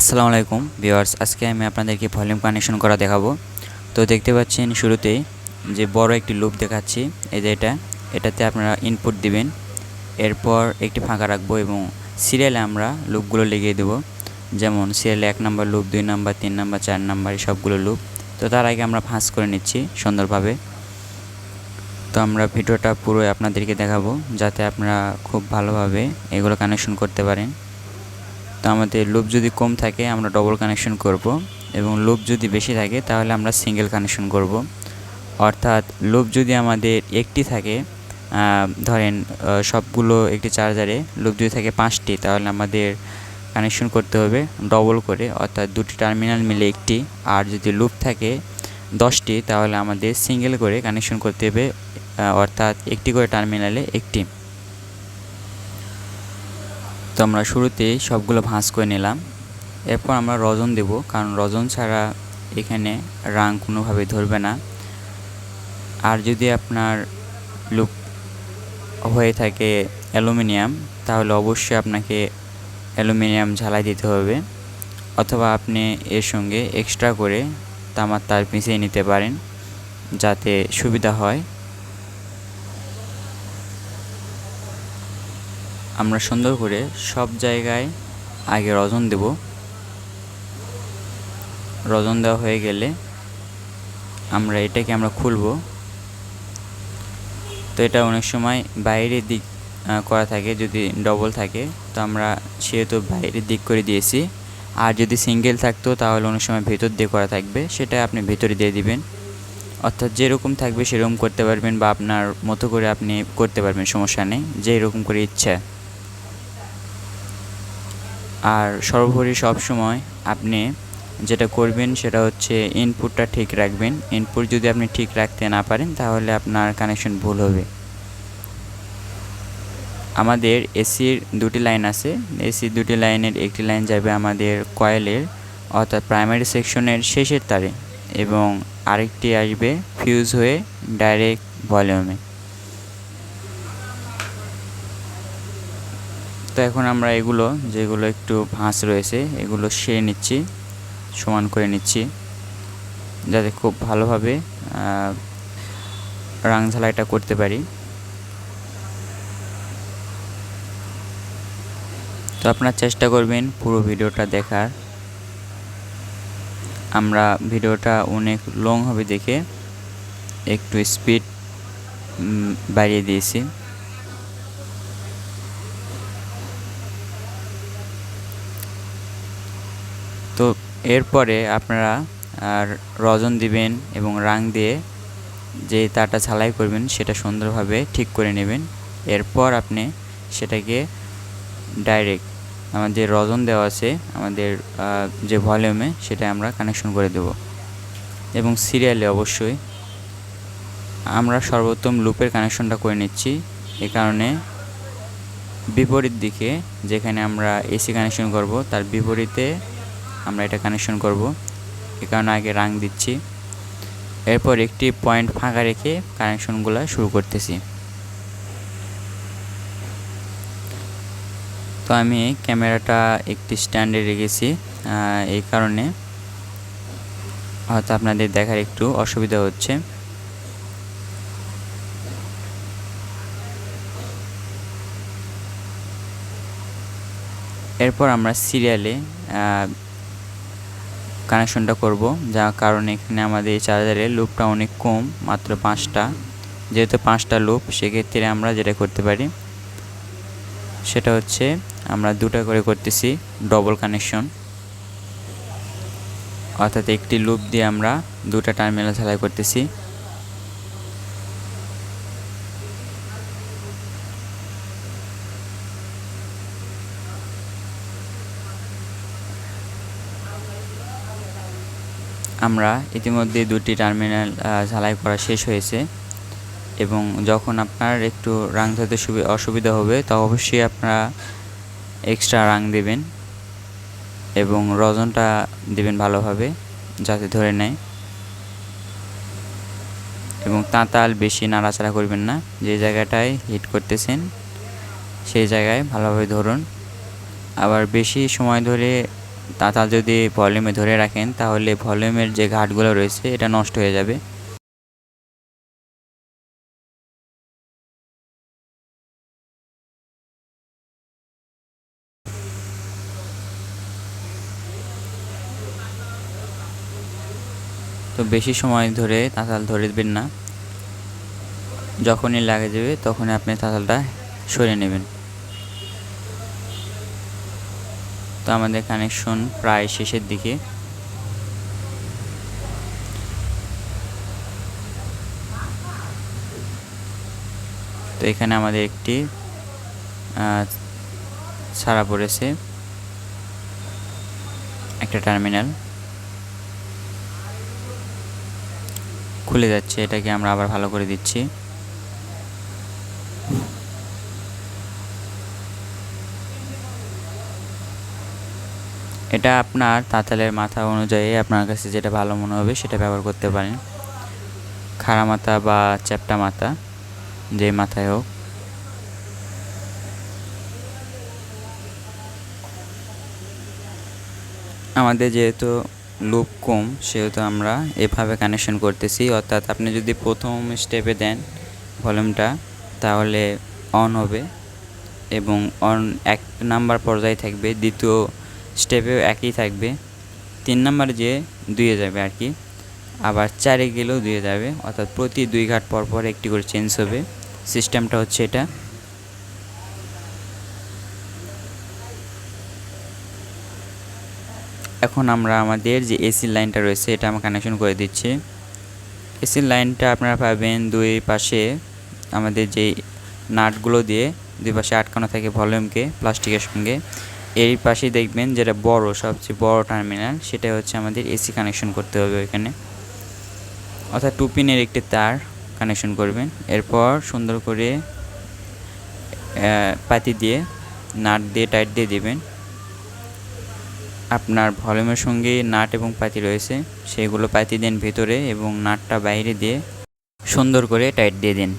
আসসালামু আলাইকুম ভিউয়ার্স, আজকে আমি আপনাদেরকে ভলিউম কানেকশন করা দেখাবো। তো দেখতে পাচ্ছেন শুরুতেই যে বড় একটি লুপ দেখাচ্ছি, এই যে এটা। এটাতে আপনারা ইনপুট দিবেন। এরপর একটি ফাঁকা রাখব এবং সিরিয়ালে আমরা লুপগুলো লিখিয়ে দেবো। যেমন সিরিয়ালে এক নাম্বার লুপ, দুই নাম্বার, তিন নাম্বার, চার নাম্বার সবগুলো লুপ। তো তার আগে আমরা ফাঁস করে নিচ্ছি সুন্দরভাবে। তো আমরা ভিডিওটা পুরো আপনাদেরকে দেখাবো, যাতে আপনারা খুব ভালোভাবে এগুলো কানেকশন করতে পারেন। তো আমাদের লুপ যদি কম থাকে, আমরা ডবল কানেকশন করব। এবং লুপ যদি বেশি থাকে, তাহলে আমরা সিঙ্গেল কানেকশন করব। অর্থাৎ লুপ যদি আমাদের একটি থাকে ধরেন সবগুলো একটি চার্জারে লুপ যদি থাকে পাঁচটি, তাহলে আমাদের কানেকশন করতে হবে ডবল করে। অর্থাৎ দুটি টার্মিনাল মিলে একটি। আর যদি লুপ থাকে দশটি, তাহলে আমাদের সিঙ্গেল করে কানেকশন করতে হবে অর্থাৎ একটি করে টার্মিনালে একটি। তো আমরা শুরুতেই সবগুলো ভাঁজ করে নিলাম। এরপর আমরা রজন দেব, কারণ রজন ছাড়া এখানে রাং কোনোভাবে ধরবে না। আর যদি আপনার লুপ হয়ে থাকে অ্যালুমিনিয়াম, তাহলে অবশ্যই আপনাকে অ্যালুমিনিয়াম ঝালাই দিতে হবে। অথবা আপনি এর সঙ্গে এক্সট্রা করে তামার তার মিশিয়ে নিতে পারেন, যাতে সুবিধা হয়। আমরা সুন্দর করে সব জায়গায় আগে রজন দেব। রজন দেওয়া হয়ে গেলে আমরা এটাকে আমরা খুলব। তো এটা অনেক সময় বাইরের দিক করা থাকে, যদি ডবল থাকে, তো আমরা সেহেতু বাইরের দিক করে দিয়েছি। আর যদি সিঙ্গেল থাকতো, তাহলে অনেক সময় ভেতর দিয়ে করা থাকবে, সেটা আপনি ভেতরে দিয়ে দিবেন। অর্থাৎ যেরকম থাকবে, সেরকম করতে পারবেন বা আপনার মতো করে আপনি করতে পারবেন, সমস্যা নেই, যেরকম করে ইচ্ছা। আর সর্বোপরি সবসময় আপনি যেটা করবেন সেটা হচ্ছে ইনপুটটা ঠিক রাখবেন। ইনপুট যদি আপনি ঠিক রাখতে না পারেন, তাহলে আপনার কানেকশন ভুল হবে। আমাদের এসির দুটি লাইন আছে। এসির দুটি লাইনের একটি লাইন যাবে আমাদের কয়েলের, অর্থাৎ প্রাইমারি সেকশনের শেষের তারে এবং আরেকটি আসবে ফিউজ হয়ে ডাইরেক্ট ভলিউমে তো এখন আমরা এগুলো, যেগুলো একটু ভাঁজ রয়েছে, এগুলো সেরে নিচ্ছি, সমান করে নিচ্ছি, যাতে খুব ভালোভাবে রাং ঝালাইটা করতে পারি। তো আপনারা চেষ্টা করবেন পুরো ভিডিওটা দেখার। আমরা ভিডিওটা অনেক লং হবে দেখে, একটু স্পিড বাড়িয়ে দিয়েছি। তো এরপরে আপনারা, আর রজন দিবেন এবং রাং দিয়ে যে তারটা ঝালাই করবেন সেটা সুন্দরভাবে ঠিক করে নেবেন। এরপর আপনি সেটাকে ডাইরেক্ট আমাদের রজন দেওয়া আছে, আমাদের যে ভলিউমে সেটা আমরা কানেকশন করে দেব। এবং সিরিয়ালে অবশ্যই আমরা সর্বোত্তম লুপের কানেকশনটা করে নিচ্ছি। এ কারণে বিপরীত দিকে যেখানে আমরা এসি কানেকশন করব, তার বিপরীতে আমরা এটা কানেকশন করব। এ কারণে আগে রাং দিচ্ছি। এরপর একটি পয়েন্ট ফাঁকা রেখে কানেকশনগুলো শুরু করতেছি। তো আমি ক্যামেরাটা একটি স্ট্যান্ডে রেখেছি এই কারণে। হয়তো আপনাদের দেখার একটু অসুবিধা হচ্ছে। এরপর আমরা সিরিয়ালে কানেকশনটা করব, যার কারণে এখানে আমাদের এই চার্জারের লুপটা অনেক কম, মাত্র পাঁচটা। যেহেতু পাঁচটা লুপ সেক্ষেত্রে আমরা যেটা করতে পারি, সেটা হচ্ছে আমরা দুটা করে করতেছি ডবল কানেকশন অর্থাৎ একটি লুপ দিয়ে আমরা দুটা টার্মিনাল ঝালাই করতেছি। আমরা ইতিমধ্যে দুটি টার্মিনাল ঝালাই করা শেষ হয়েছে এবং যখন আপনার একটু রাং ধরতে সুবি- অসুবিধা হবে, তা অবশ্যই আপনারা এক্সট্রা রাং দেবেন এবং রজনটা দেবেন ভালোভাবে যাতে ধরে নেয় এবং তাঁতাল বেশি নাড়াচাড়া করবেন না। যে জায়গাটায় হিট করতেছেন, সেই জায়গায় ভালোভাবে ধরুন। আবার বেশি সময় ধরে তাতাল যদি ভলিউমে ধরে রাখেন, তাহলে ভলিউমের যে ঘাটগুলো রয়েছে, এটা নষ্ট হয়ে যাবে। তো বেশি সময় ধরে তাতাল ধরে দেবেন না। যখনই লাগে যাবে, তখনই আপনি তাতালটা সরিয়ে নেবেন। তো আমাদের কানেকশন প্রায় শেষের দিকে। তো এখানে আমাদের একটি ছাড়া পড়েছে। একটা টার্মিনাল খুলে যাচ্ছে, এটাকে আমরা আবার ভালো করে দিচ্ছি। এটা আপনার তাঁতালের মাথা অনুযায়ী আপনার কাছে যেটা ভালো মনে হবে সেটা ব্যবহার করতে পারেন। খাড়া মাথা বা চ্যাপটা মাথা, যে মাথায় হোক। আমাদের যেহেতু লুপ কম, সেহেতু আমরা এভাবে কানেকশন করতেছি। অর্থাৎ আপনি যদি প্রথম স্টেপে দেন ভলিউমটা তাহলে অন হবে এবং অন এক নাম্বার পর্যায়ে থাকবে। দ্বিতীয় স্টেপেও একই থাকবে। তিন নাম্বার যে দুয়ে যাবে আর কি। আবার চারে গেলেও দুয়ে যাবে। অর্থাৎ প্রতি দুই ঘাট পর পর একটি করে চেঞ্জ হবে। সিস্টেমটা হচ্ছে এটা। এখন আমরা আমাদের যে এসির লাইনটা রয়েছে, এটা আমরা কানেকশন করে দিচ্ছি। এসির লাইনটা আপনারা পাবেন দুই পাশে আমাদের যে নাটগুলো দিয়ে দুই পাশে আটকানো থাকে ভলিউমকে প্লাস্টিকের সঙ্গে। এই পাশেই দেখবেন যেটা বড়, সবচেয়ে বড় টার্মিনাল, সেটা হচ্ছে আমাদের এসি কানেকশন করতে হবে ওইখানে। অর্থাৎ টু পিনের একটি তার কানেকশন করবেন। এরপর সুন্দর করে পাতি দিয়ে নাট দিয়ে টাইট দিয়ে দেবেন। আপনার ভলিউমের সঙ্গে নাট এবং পাতি রয়েছে, সেগুলো পাতি দেন ভেতরে এবং নাটটা বাইরে দিয়ে সুন্দর করে টাইট দিয়ে দিন।